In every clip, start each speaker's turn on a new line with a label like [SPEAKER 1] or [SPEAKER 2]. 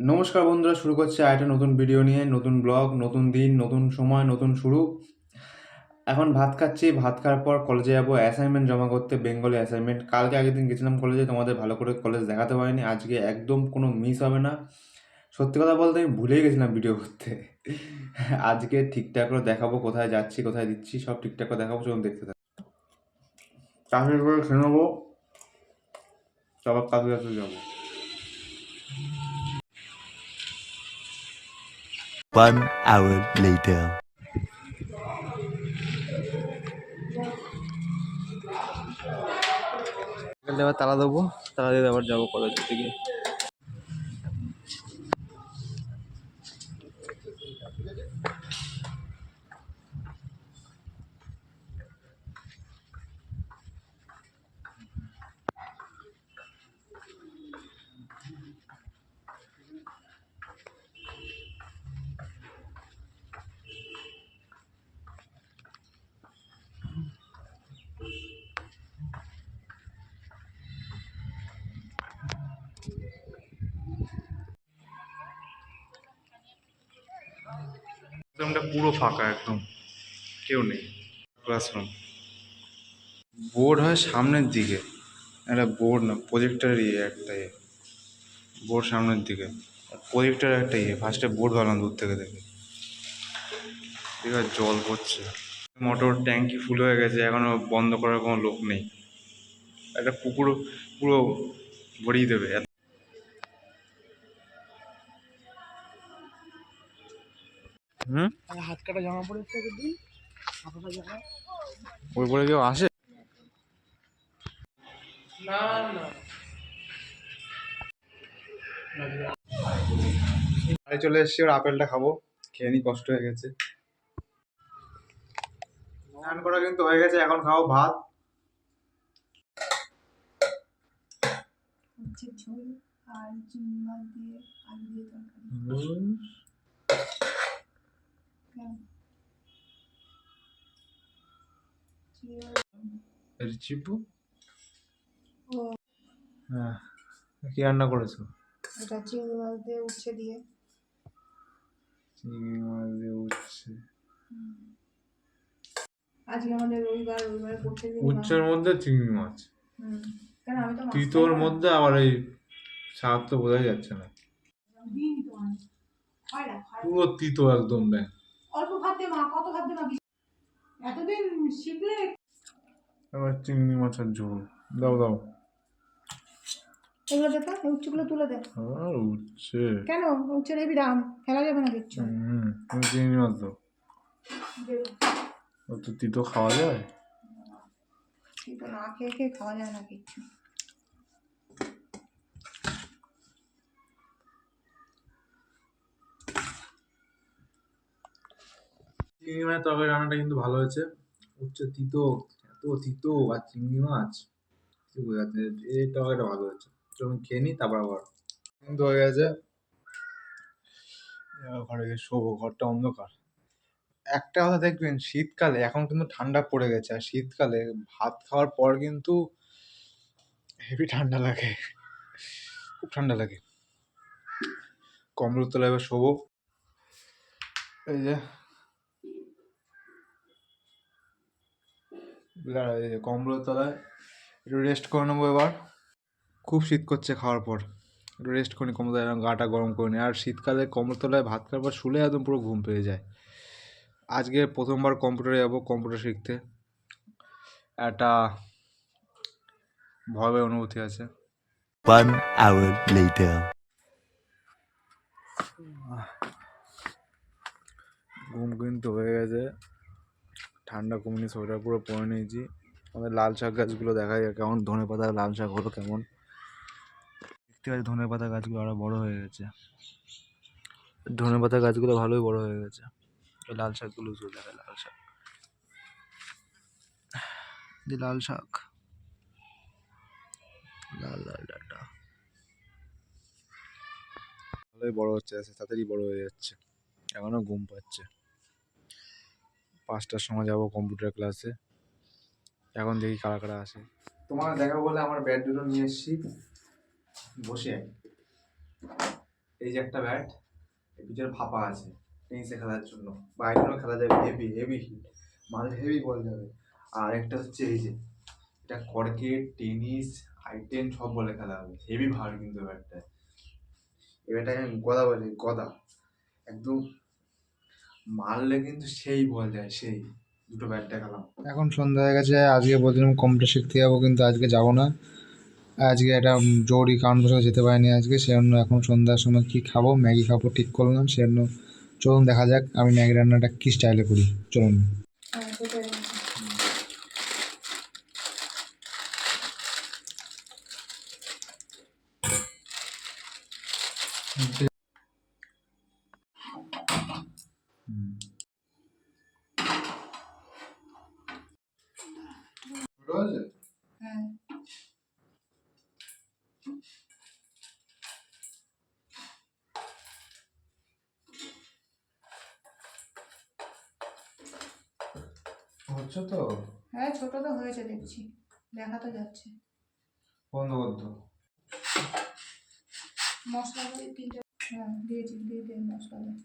[SPEAKER 1] নমস্কার বন্ধুরা, শুরু করছে আরেকটা নতুন ভিডিও নিয়ে। নতুন ব্লগ নতুন দিন, নতুন সময়, নতুন শুরু। এখন ভাত খাচ্ছি। ভাত খাওয়ার পর কলেজে যাব। অ্যাসাইনমেন্ট জমা করতে বেঙ্গলি অ্যাসাইনমেন্ট কালকে আগের দিন গেছিলাম কলেজে তোমাদের ভালো করে কলেজ দেখাতে পারিনি। আজকে একদম কোনো মিস হবে না। সত্যি কথা বলতে আমি ভুলেই গেছিলাম ভিডিও করতে। আজকে ঠিকঠাক করে দেখাবো, কোথায় যাচ্ছি, কোথায় দিচ্ছি, সব ঠিকঠাক করে দেখাবো। চলুন দেখতে থাকো। চাকরি করে খেয়ে নেব। তারপর কাজে যাব।
[SPEAKER 2] One hour later.
[SPEAKER 3] আবার তালা দেবো তালা দিয়ে আবার যাব কলেজের দিকে
[SPEAKER 1] রুমটা পুরো ফাঁকা, একদম। কেউ নেই। ক্লাসরুম বোর্ড হয় সামনের দিকে। একটা বোর্ড না প্রজেক্টর ইয়ে একটা ইয়ে। বোর্ড সামনের দিকে। প্রজেক্টর একটা ইয়ে। ফার্স্টে বোর্ড ভাবলাম দূর থেকে দেখে। ঠিক আছে, জল পড়ছে। মোটর ট্যাঙ্কি ফুল হয়ে গেছে। এখনও বন্ধ করার কোনো লোক নেই। একটা পুকুর পুরো ভরিয়ে দেবে। হুম?
[SPEAKER 3] হাত কাটা জামা পড়েছে দিন
[SPEAKER 1] ওই পরে কেউ আসে?
[SPEAKER 3] না না।
[SPEAKER 1] বাড়ি চলে এসেছি ওর আপেলটা খাব। খেয়ে নি কষ্ট হয়ে গেছে। স্নান করা কিন্তু হয়ে গেছে এখন খাও ভাত।
[SPEAKER 4] আর দিয়ে আলু দিয়ে তরকারি কেন চিংড়ি
[SPEAKER 1] চিপু
[SPEAKER 4] ও।
[SPEAKER 1] হ্যাঁ কি রান্না করেছ
[SPEAKER 4] এটা চিংড়ি মাছ দিয়ে উচ্ছে দিয়ে
[SPEAKER 1] চিংড়ি মাছ দিয়ে উচ্ছে
[SPEAKER 4] আজকে আমাদের রবিবার রবিবারে দিন
[SPEAKER 1] উচ্ছের মধ্যে চিংড়ি মাছ
[SPEAKER 4] হুম কেন আমি তো
[SPEAKER 1] তিতোর মধ্যে আবার এই স্বাদ তো বোঝাই যাচ্ছে না। পুরো তিতো একদম দেখ
[SPEAKER 4] অল্প খাদ্যে মা কত খাদ্যে মা এতদিন শিখলে
[SPEAKER 1] আবার চিংড়ি মাছের ঝোল। দাও দাও।
[SPEAKER 4] এগুলো দেখো এই উচ্ছেগুলো তুলে দে।
[SPEAKER 1] আর উচ্ছে।
[SPEAKER 4] কেন? উচ্ছের হেবি দাম ফেলা যাবে না কিচ্ছু
[SPEAKER 1] হুম চিংড়ি মাছ দাও। ও তো তিতো খাওয়া যায়?
[SPEAKER 4] কিন্তু না খেয়ে খেয়ে খাওয়া যায় না কিচ্ছু।
[SPEAKER 1] চিংড়ি মাছের তরকারি রান্নাটা কিন্তু ভালো হয়েছে। উচ্ছে তিতো। এত তিতো আর চিংড়ি মাছ, কি বোঝাচ্ছে এই তরকারিটা ভালো তো আমি খেয়ে নিই, তারপর আবার। কিন্তু হয়ে গেছে। ঘরে গিয়ে শোবো, ঘরটা অন্ধকার। একটা কথা দেখবেন, শীতকালে, এখন কিন্তু ঠান্ডা পড়ে গেছে। আর শীতকালে ভাত খাওয়ার পর কিন্তু হেভি ঠান্ডা লাগে। খুব ঠান্ডা লাগে। কম্বলের তলায় এবার শোবো। এই যে বিড়াল এই যে কম্বলের তলায় একটু রেস্ট করে নেব এবার। খুব শীত করছে খাওয়ার পর। একটু রেস্ট করি কম্বল তলায় এরকম গাটা গরম করে নিই আর শীতকালে কম্বল তলায় ভাত খাওয়ার পর শুলে একদম পুরো ঘুম পেয়ে যায়। আজকে প্রথমবার কম্পিউটারে যাব কম্পিউটার শিখতে। একটা ভয় ভয় অনুভূতি আছে।
[SPEAKER 2] One hour later.
[SPEAKER 1] ঘুম কিন্তু হয়ে গেছে। ঠান্ডা কমিনি, সোয়েটার পুরো পরে নিয়েছি। আমাদের লাল শাক গাছগুলো দেখা যায় কেমন। ধনে পাতা লাল শাক হলো কেমন। দেখতে পাচ্ছি ধনে পাতা গাছগুলো আরও বড় হয়ে গেছে। ধনে পাতা গাছগুলো ভালোই বড় হয়ে গেছে। লাল শাকগুলো দেখা লাল শাক। লাল শাক। লাল লাল ডাটা। ভালোই বড় হচ্ছে, তাড়াতাড়ি বড় হয়ে যাচ্ছে। এখনও ঘুম পাচ্ছে। পাঁচটার সময় যাব কম্পিউটার ক্লাসে এখন দেখি কারা কারা আসে তোমার দেখা বলে আমার ব্যাট দুটো নিয়ে এসেছি। বসে। এই যে একটা ব্যাট পিছনে ফাঁপা আছে। টেনিসে খেলার জন্য। বাইরেও খেলা যাবে হেভি হেভি মাঝে হেভি বল যাবে। আর একটা হচ্ছে এই যে, এটা কর্কেট টেনিস আইটেন সব বলে খেলা হবে। হেভি ভার কিন্তু ব্যাটটা এই ব্যাটটাকে আমি গদা বলি, গদা। একদম মারলে কিন্তু সেই বল যায় সেই দুটো ব্যাটটা খেলাম
[SPEAKER 5] এখন সন্ধ্যা হয়ে গেছে আজকে বলছিলাম কম্পিউটার শিখতে যাব কিন্তু আজকে যাব না। আজকে একটা জরুরি কারণ বসে যেতে পারিনি আজকে সেজন্য এখন সন্ধ্যার সময় কি খাব ম্যাগি খাব ঠিক করলাম সেজন্য চলুন দেখা যাক আমি ম্যাগি রান্নাটা কী স্টাইলে করি চলুন।
[SPEAKER 4] হ্যাঁ হ্যাঁ।
[SPEAKER 1] হচ্ছে তো?
[SPEAKER 4] হ্যাঁ ছোট তো হয়েছে দেখছি। দেখা তো যাচ্ছে।
[SPEAKER 1] বন্ধ করতো
[SPEAKER 4] মশলা দিয়ে তিনটে হ্যাঁ দিয়েছি দিয়ে দিন মশলা দিয়ে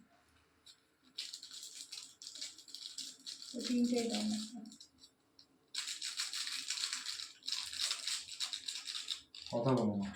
[SPEAKER 4] ওই তিনটেই দাও মশলা
[SPEAKER 1] কথা বলো না